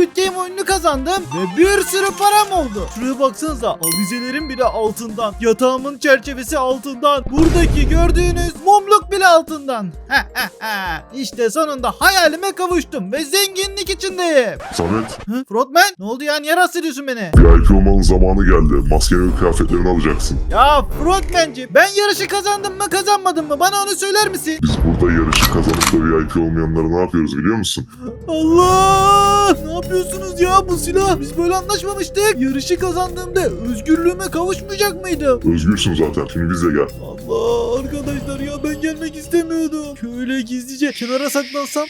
Squid Game oyununu kazandım ve bir sürü param oldu. Şuraya baksanıza avizelerim bile altından. Yatağımın çerçevesi altından. Buradaki gördüğünüz mumluk bile altından. işte sonunda hayalime kavuştum ve zenginlik içindeyim. Samet, Hı? Frogman ne oldu ya niye rahatsız ediyorsun beni? VIP olmanın zamanı geldi. Maskeni ve kıyafetlerini alacaksın. Ya Frogmanci ben yarışı kazandım mı kazanmadım mı bana onu söyler misin? Biz burada yarışı kazanıp da VIP olmayanlara ne yapıyoruz biliyor musun? Allah! Ne yapıyorsunuz ya bu silah? Biz böyle anlaşmamıştık. Yarışı kazandığımda özgürlüğüme kavuşmayacak mıydım? Özgürsün zaten. Şimdi bizle gel. Allah arkadaşlar ya ben gelmek istemiyordum. Şöyle gizlice kenara saklansam.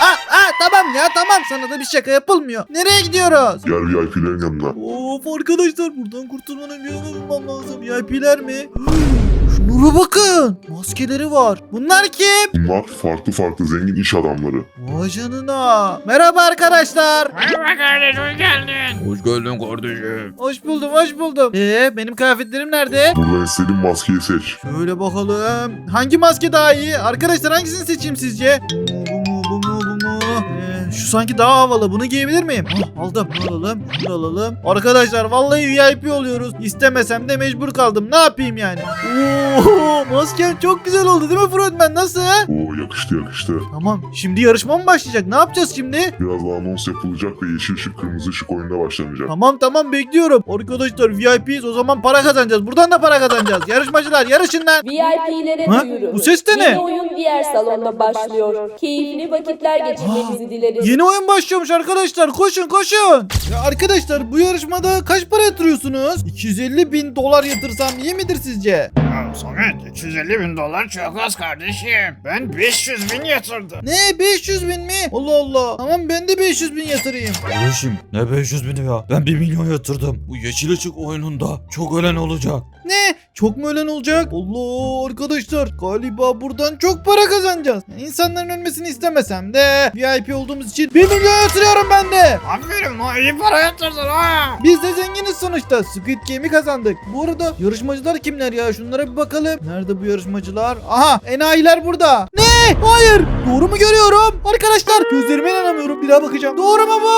Aa, aa, tamam ya tamam sana da bir şaka yapılmıyor. Nereye gidiyoruz? Gel VIP'lerin yanına. Of arkadaşlar buradan kurtulmanın bir yolunu bulmam lazım. VIP'ler mi? Şunlara bakın. Maskeleri var. Bunlar kim? Bunlar farklı farklı zengin iş adamları. Vay canına. Merhaba arkadaşlar. Merhaba kardeş hoş geldin. Hoş geldin kardeşim. Hoş buldum, hoş buldum. Ee, benim kıyafetlerim nerede? Buradan istediğin maskeyi seç. Şöyle bakalım. Hangi maske daha iyi? Arkadaşlar hangisini seçeyim sizce? Sanki daha havalı. Bunu giyebilir miyim? Ah, aldım. Bunu alalım, bunu alalım. Arkadaşlar vallahi VIP oluyoruz. İstemesem de mecbur kaldım. Ne yapayım yani? Oo, masken çok güzel oldu değil mi Frontman? Nasıl? Oo yakıştı yakıştı. Tamam. Şimdi yarışma mı başlayacak? Ne yapacağız şimdi? Birazdan anons yapılacak ve yeşil ışık kırmızı ışık oyununa başlanacak. Tamam tamam bekliyorum. Arkadaşlar VIP'yiz o zaman para kazanacağız. Buradan da para kazanacağız. Yarışmacılar yarışın lan. VIP'lere Ha? duyuru. Bu ses de ne? Yeni oyun diğer salonda başlıyor. Keyifli vakitler geçirmenizi dileriz. Yeni oyun başlıyormuş arkadaşlar. Koşun koşun. Ya arkadaşlar bu yarışmada kaç para yatırıyorsunuz? 250 bin dolar yatırsam iyi midir sizce? Ya Samet 250 bin dolar çok az kardeşim. Ben 500 bin yatırdım. Ne 500 bin mi? Allah Allah. Tamam ben de 500 bin yatırayım. Kardeşim ne 500 bini ya. Ben 1 milyon yatırdım. Bu yeşil ışık oyununda çok ölen olacak. Ne? Çok mu ölen olacak? Allah arkadaşlar galiba buradan çok para kazanacağız. İnsanların ölmesini istemesem de VIP olduğumuz için 1 milyon yatırıyorum ben de. Aferin lan iyi para yatırdın ha. Biz de zenginiz sonuçta. Squid Game'i kazandık. Bu arada yarışmacılar kimler ya? Şunlara bir bakalım. Nerede bu yarışmacılar? Aha enayiler burada. Ne? Hayır. Doğru mu görüyorum? Arkadaşlar gözlerime inanamıyorum. Bir daha bakacağım. Doğru mu bu?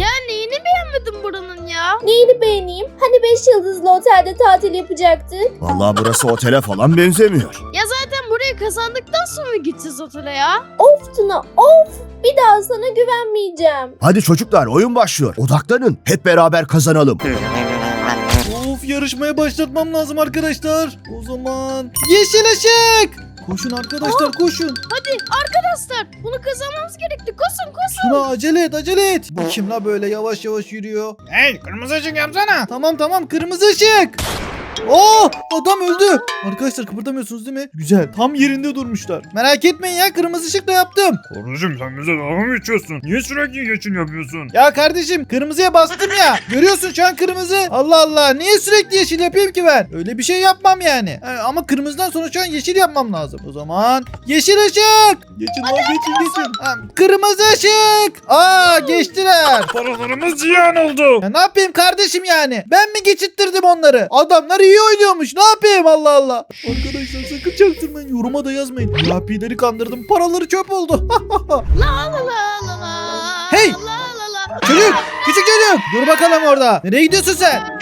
Ya neyini beğenmedin buranın ya? Neyini beğeneyim? Hani 5 yıldızlı otelde tatil yapacaktık? Vallahi burası otele falan benzemiyor. Ya zaten burayı kazandıktan sonra gideceğiz otele ya. Of Tuna of! Bir daha sana güvenmeyeceğim. Hadi çocuklar oyun başlıyor. Odaklanın. Hep beraber kazanalım. Of yarışmaya başlatmam lazım arkadaşlar. O zaman yeşil ışık. Koşun arkadaşlar koşun. Hadi arkadaşlar bunu kazanmamız gerekti. Koşun koşun. Şuna acele et acele et. Bu kim la böyle yavaş yavaş yürüyor. Hey kırmızı ışık yapsana. Tamam tamam kırmızı ışık. Oo adam öldü. Arkadaşlar kıpırdamıyorsunuz değil mi? Güzel. Tam yerinde durmuşlar. Merak etmeyin ya kırmızı ışık da yaptım. Kardeşim sen bize dalga mı geçiyorsun? Niye sürekli geçin yapıyorsun? Ya kardeşim kırmızıya bastım ya. Görüyorsun şu an kırmızı. Allah Allah niye sürekli yeşil yapayım ki ben? Öyle bir şey yapmam yani. Ha, ama kırmızıdan sonra şu an yeşil yapmam lazım. O zaman yeşil ışık. Geçin lan geçin geçin. Ha, kırmızı ışık. Aa geçtiler. Paralarımız ziyan oldu. Ya ne yapayım kardeşim yani? Ben mi geçittirdim onları? Adamlar iyi oynuyormuş. Ne yapayım Allah Allah. Arkadaşlar sakın çaktırmayın. Yoruma da yazmayın. VIP'leri kandırdım. Paraları çöp oldu. La la la la la. Hey! La la la. çocuk. Küçük çocuk. Dur bakalım orada. Nereye gidiyorsun sen?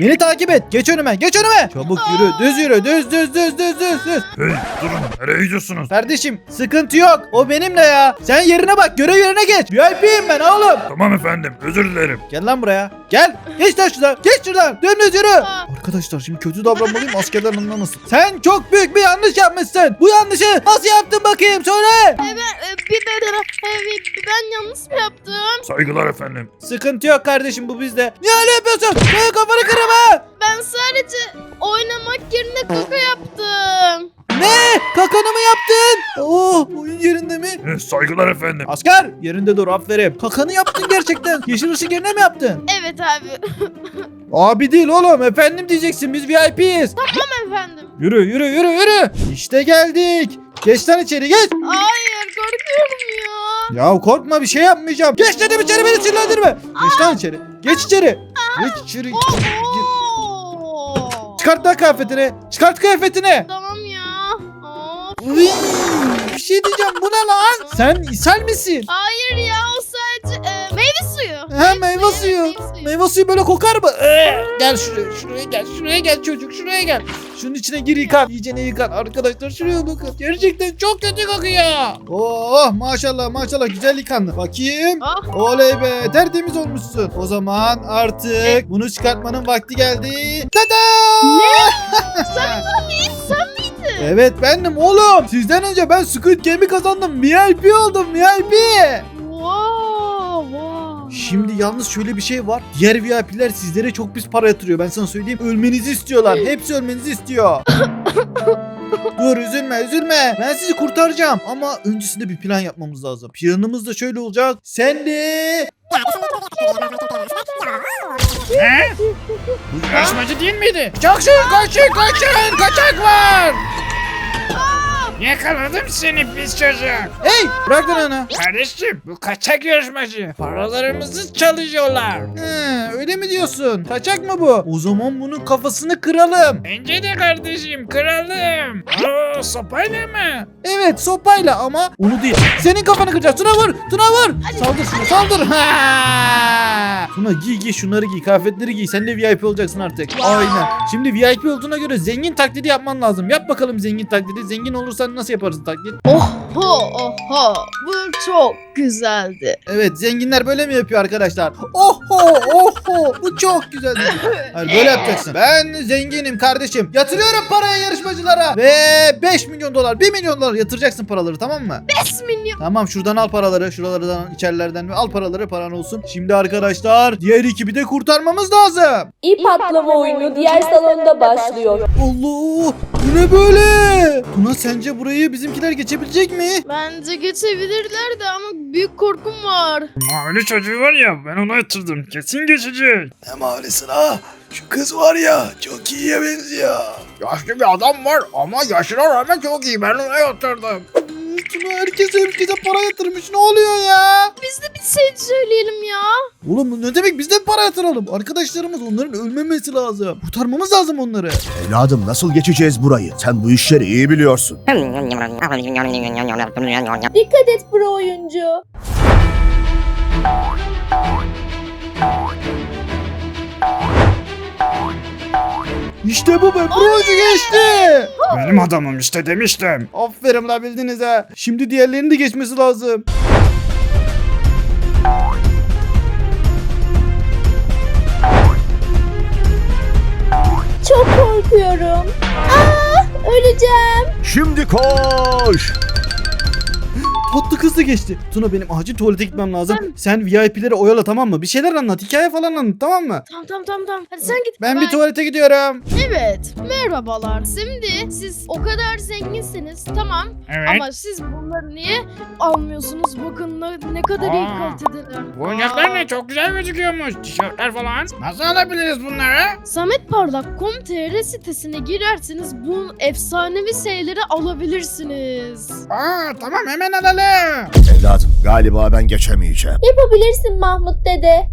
Beni takip et. Geç önüme. Geç önüme. Çabuk yürü. Düz yürü. Düz düz düz düz düz düz. Hey durun nereye gidiyorsunuz? Kardeşim sıkıntı yok. O benimle ya. Sen yerine bak. Görev yerine geç. VIP'yim ben oğlum. Tamam efendim özür dilerim. Gel lan buraya. Gel. Geç lan şuradan. Geç şuradan. Dümdüz yürü. Arkadaşlar şimdi kötü davranmalıyım askerler anlamasın. Sen çok büyük bir yanlış yapmışsın. Bu yanlışı nasıl yaptın bakayım söyle. E, ben, e, bir, ben, e, ben yanlış mı yaptım? Saygılar efendim. Sıkıntı yok kardeşim bu bizde. Niye öyle yapıyorsun? Böyle kafanı kırım ha. Ben sadece oynamak yerine kaka yaptım. Ne? Kakanı mı yaptın? Oh oyun yerinde mi? Eh, saygılar efendim. Asker yerinde dur aferin. Kakanı yaptın gerçekten. Yeşil ışık yerine mi yaptın? Evet abi. Abi değil oğlum efendim diyeceksin biz VIP'yiz. tamam efendim. Yürü yürü yürü yürü. İşte geldik. Geç lan içeri geç. Hayır korkuyorum ya. Ya korkma bir şey yapmayacağım. Geç dedim içeri beni sinirlendirme. Geç lan içeri. Geç içeri. Geç içeri. Oo. Çıkart lan kıyafetini. Çıkart kıyafetini. Tamam ya. Of. Uy, bir şey diyeceğim bu ne lan? Sen ishal misin? Hayır ya Ha, meyve suyu. meyve suyu. Böyle kokar mı? Ee, gel şuraya, şuraya gel, şuraya gel çocuk, şuraya gel. Şunun içine gir yıkan, iyice ne yıkan. Arkadaşlar şuraya bakın. Gerçekten çok kötü kokuyor. Oh maşallah maşallah güzel yıkandı. Bakayım. Ah. Oley be tertemiz olmuşsun. O zaman artık bunu çıkartmanın vakti geldi. Tada! Sen miydin? Evet bendim oğlum. Sizden önce ben Squid Game'i kazandım. VIP oldum VIP. Wow. Şimdi yalnız şöyle bir şey var. Diğer VIP'ler sizlere çok pis para yatırıyor. Ben sana söyleyeyim. Ölmenizi istiyorlar. Hepsi ölmenizi istiyor. Dur üzülme üzülme. Ben sizi kurtaracağım. Ama öncesinde bir plan yapmamız lazım. Planımız da şöyle olacak. Sen de... Bu yarışmacı değil miydi? Kaçın kaçın kaçın. Kaçak var. Yakaladım seni pis çocuk. Hey bırak lan onu. Kardeşim bu kaçak yarışmacı. Paralarımızı çalıyorlar. He, öyle mi diyorsun? Kaçak mı bu? O zaman bunun kafasını kıralım. Bence de kardeşim kralım. Oo sopayla mı? Evet sopayla ama onu değil. Senin kafanı kıracağız. Tuna vur. Tuna vur. Saldır şunu saldır. Ha! Tuna giy giy şunları giy. Kıyafetleri giy. Sen de VIP olacaksın artık. Aynen. Şimdi VIP olduğuna göre zengin taklidi yapman lazım. Yap bakalım zengin taklidi. Zengin olursan nasıl yaparsın taklit? Oho oho bu çok güzeldi. Evet zenginler böyle mi yapıyor arkadaşlar? Oho oho bu çok güzel. Hayır böyle yapacaksın. Ben zenginim kardeşim. Yatırıyorum parayı yarışmacılara. Ve 5 milyon dolar 1 milyon dolar yatıracaksın paraları tamam mı? 5 milyon. Tamam şuradan al paraları. Şuralardan içerilerden ve al paraları paran olsun. Şimdi arkadaşlar diğer ekibi de kurtarmamız lazım. İp atlama oyunu diğer salonda başlıyor. Allah bu ne böyle? Tuna sence burayı bizimkiler geçebilecek mi? Bence geçebilirler de ama büyük korkum var. Mavili çocuğu var ya ben ona yatırdım. Kesin geçecek. Ne mavilisin ha? Şu kız var ya çok iyiye benziyor. Yaşlı bir adam var ama yaşına rağmen çok iyi. Ben ona yatırdım. Tuna herkese herkese para yatırmış ne oluyor ya? Biz de bir şey söyleyelim ya. Oğlum ne demek biz de para yatıralım? Arkadaşlarımız onların ölmemesi lazım. Kurtarmamız lazım onları. Evladım nasıl geçeceğiz burayı? Sen bu işleri iyi biliyorsun. Dikkat et pro oyuncu. İşte bu be proje geçti. Benim adamım işte demiştim. Aferin la bildiniz ha. Şimdi diğerlerinin de geçmesi lazım. Çok korkuyorum. Aa, öleceğim. Şimdi koş. Tatlı kız da geçti. Tuna benim acil tuvalete gitmem lazım. Sen VIP'leri oyala tamam mı? Bir şeyler anlat. Hikaye falan anlat tamam mı? Tamam tamam tamam tamam. Hadi sen git. Ben Bye. bir tuvalete gidiyorum. Evet. Merhabalar. Şimdi siz o kadar zenginsiniz. Tamam. Evet. Ama siz bunları niye almıyorsunuz? Bakın ne, ne kadar iyi Aa. kalitedeler. Bu oyuncaklar ne? Çok güzel gözüküyormuş. Tişörtler falan. Nasıl alabiliriz bunları? Sametparlak.com.tr sitesine girerseniz bu efsanevi şeyleri alabilirsiniz. Aa tamam hemen alalım. Evladım galiba ben geçemeyeceğim. Yapabilirsin Mahmut dede.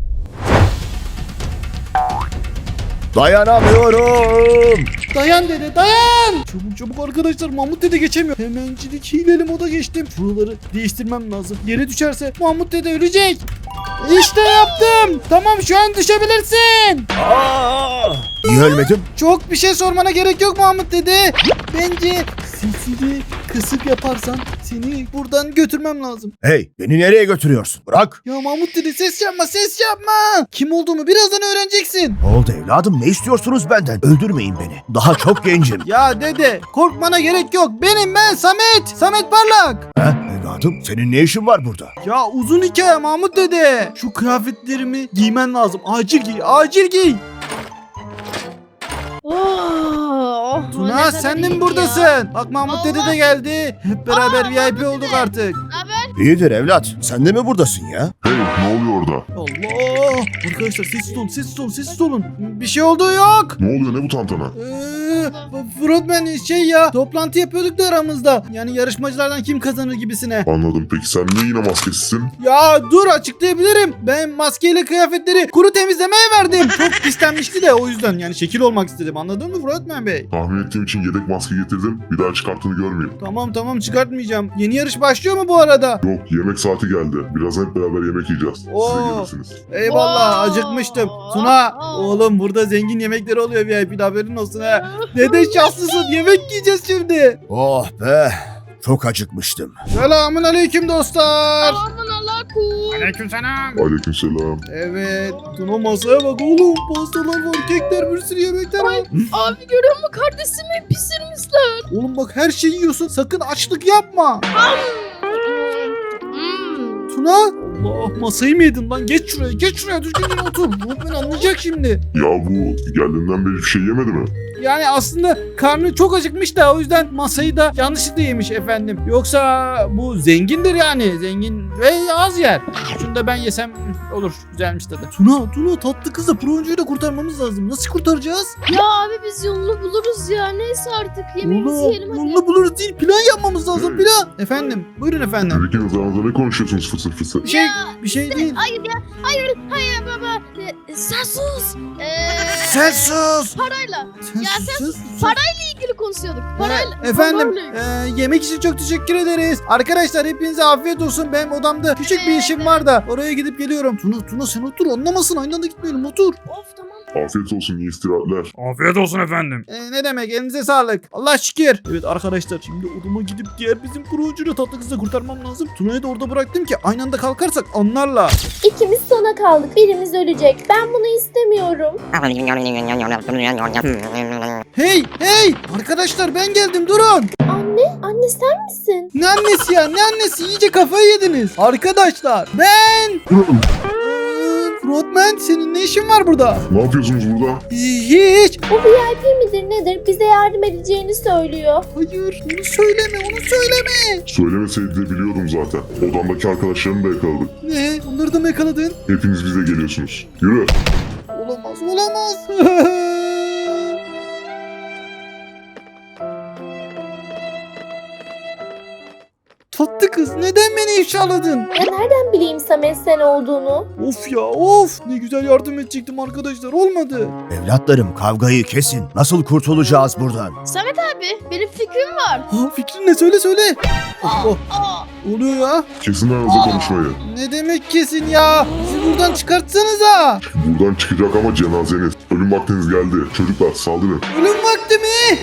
Dayanamıyorum. Dayan dede dayan. Çabuk çabuk arkadaşlar Mahmut dede geçemiyor. Hemencilik hileli moda geçtim. Şuraları değiştirmem lazım. Yere düşerse Mahmut dede ölecek. İşte yaptım. Tamam şu an düşebilirsin. Aa! Niye ölmedim? Çok bir şey sormana gerek yok Mahmut dede. Bence sesini kısık yaparsan seni buradan götürmem lazım. Hey beni nereye götürüyorsun? Bırak. Ya Mahmut dede ses yapma ses yapma. Kim olduğumu birazdan öğreneceksin. Ne oldu evladım? Ne istiyorsunuz benden? Öldürmeyin beni. Daha çok gencim. Ya dede korkmana gerek yok. Benim ben Samet. Samet Parlak. He? Evladım senin ne işin var burada? Ya uzun hikaye Mahmut dede. Şu kıyafetlerimi giymen lazım. Acil giy acil giy. Oh, ne Tuna kadar sen de iyi mi ya. buradasın? Bak Mahmut dede de geldi. Hep beraber Aa, VIP Mahmut olduk dede. artık. İyidir evlat. Sen de mi buradasın ya? Hey ne oluyor orada? Allah! Arkadaşlar sessiz olun, sessiz olun, sessiz olun. Bir şey olduğu yok. Ne oluyor ne bu tantana? Ee, Frontman şey ya, toplantı yapıyorduk da aramızda. Yani yarışmacılardan kim kazanır gibisine. Anladım peki sen niye yine maskesizsin? Ya dur açıklayabilirim. Ben maskeyle kıyafetleri kuru temizlemeye verdim. Çok pislenmişti de o yüzden yani şekil olmak istedim. Anladın mı Frontman Bey? Tahmin ettiğim için yedek maske getirdim. Bir daha çıkarttığını görmeyeyim. Tamam tamam çıkartmayacağım. Yeni yarış başlıyor mu bu arada? Yok yemek saati geldi. Birazdan hep beraber yemek yiyeceğiz. Siz de Oo. gelirsiniz. Eyvallah acıkmıştım. Tuna oğlum burada zengin yemekleri oluyor VIP haberin olsun ha. Dede şanslısın yemek yiyeceğiz şimdi. Oh be. Çok acıkmıştım. Selamun aleyküm dostlar. Aman Allah kul. Aleykümselam. Aleykümselam. Evet Tuna masaya bak oğlum pastalar var kekler bir sürü yemekler var. Abi görüyor musun kardeşimi pişirmişler. Oğlum bak her şeyi yiyorsun sakın açlık yapma. Tuna Allah masayı mı yedin lan geç şuraya geç şuraya düzgün yere otur. Bu beni anlayacak şimdi. Ya bu geldiğinden beri hiçbir şey yemedi mi? Yani aslında karnı çok acıkmış da o yüzden masayı da yanlışlıkla yemiş efendim. Yoksa bu zengindir yani. Zengin ve az yer. Şunu da ben yesem olur. Güzelmiş tadı. Tuna, Tuna tatlı kızla Proncu'yu da kurtarmamız lazım. Nasıl kurtaracağız? Ya abi biz yolunu buluruz ya. Neyse artık yemeğimizi Oğlum, yiyelim hadi. yolunu buluruz değil. Plan yapmamız lazım plan. Efendim, buyurun efendim. İkiniz aranızda ne konuşuyorsunuz fısır fısır? Bir şey, bir şey değil. Hayır ya. Hayır. Hayır baba. Ee, sen sus. Ee, Sen sus. parayla. Sen Ya sus, sen sus, sus. ilgili konuşuyorduk. Parayla. Efendim parayla. e, yemek için çok teşekkür ederiz. Arkadaşlar hepinize afiyet olsun. Benim odamda küçük bir işim var da oraya gidip geliyorum. Tuna Tuna sen otur anlamasın aynı anda gitmeyelim otur. Of tamam. Afiyet olsun iyi istirahatler. Afiyet olsun efendim. E, ne demek elinize sağlık. Allah şükür. Evet arkadaşlar şimdi odama gidip diğer bizim kurucuyla tatlı kızı kurtarmam lazım. Tuna'yı da orada bıraktım ki aynı anda kalkarsak anlarla. İkimiz sona kaldık. Birimiz ölecek. Ben bunu istemiyorum. Hey hey arkadaşlar ben geldim durun. Anne, anne sen misin? Ne annesi ya ne annesi iyice kafayı yediniz. Arkadaşlar ben... Frontman senin ne işin var burada? Ne yapıyorsunuz burada? Hiç. O VIP midir nedir? Bize yardım edeceğini söylüyor. Hayır onu söyleme onu söyleme. Söylemeseydi de biliyordum zaten. Odamdaki arkadaşlarımı da yakaladık. Ne? Onları da mı yakaladın? Hepiniz bize geliyorsunuz. Yürü. Olamaz olamaz. Tatlı kız neden beni ifşaladın? Ya nereden bileyim Samet sen olduğunu? Of ya of ne güzel yardım edecektim arkadaşlar olmadı. Evlatlarım kavgayı kesin. Nasıl kurtulacağız buradan? Samet abi benim fikrim var. Ha fikrin ne söyle söyle. Oh, oh, Aa, oluyor ya. Kesin aranızda konuşmayı. Ne demek kesin ya? Sizi buradan çıkartsanıza. Buradan çıkacak ama cenazeniz. Ölüm vaktiniz geldi. Çocuklar saldırın. Ölüm vakti mi?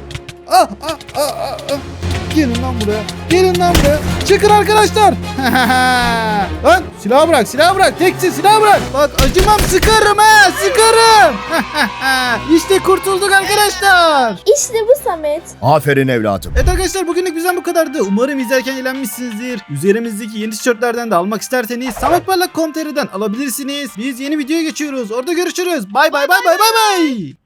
Ah, ah, ah, ah, ah. Gelin lan buraya. Gelin lan buraya. Çıkın arkadaşlar. lan silahı bırak silahı bırak. Teksin silahı bırak. Bak acımam sıkarım ha sıkarım. işte kurtulduk arkadaşlar. İşte bu Samet. Aferin evladım. Evet arkadaşlar bugünlük bizden bu kadardı. Umarım izlerken eğlenmişsinizdir. Üzerimizdeki yeni tişörtlerden de almak isterseniz sametparlak.com.tr'den alabilirsiniz. Biz yeni videoya geçiyoruz. Orada görüşürüz. Bay bay bay bay bay bay.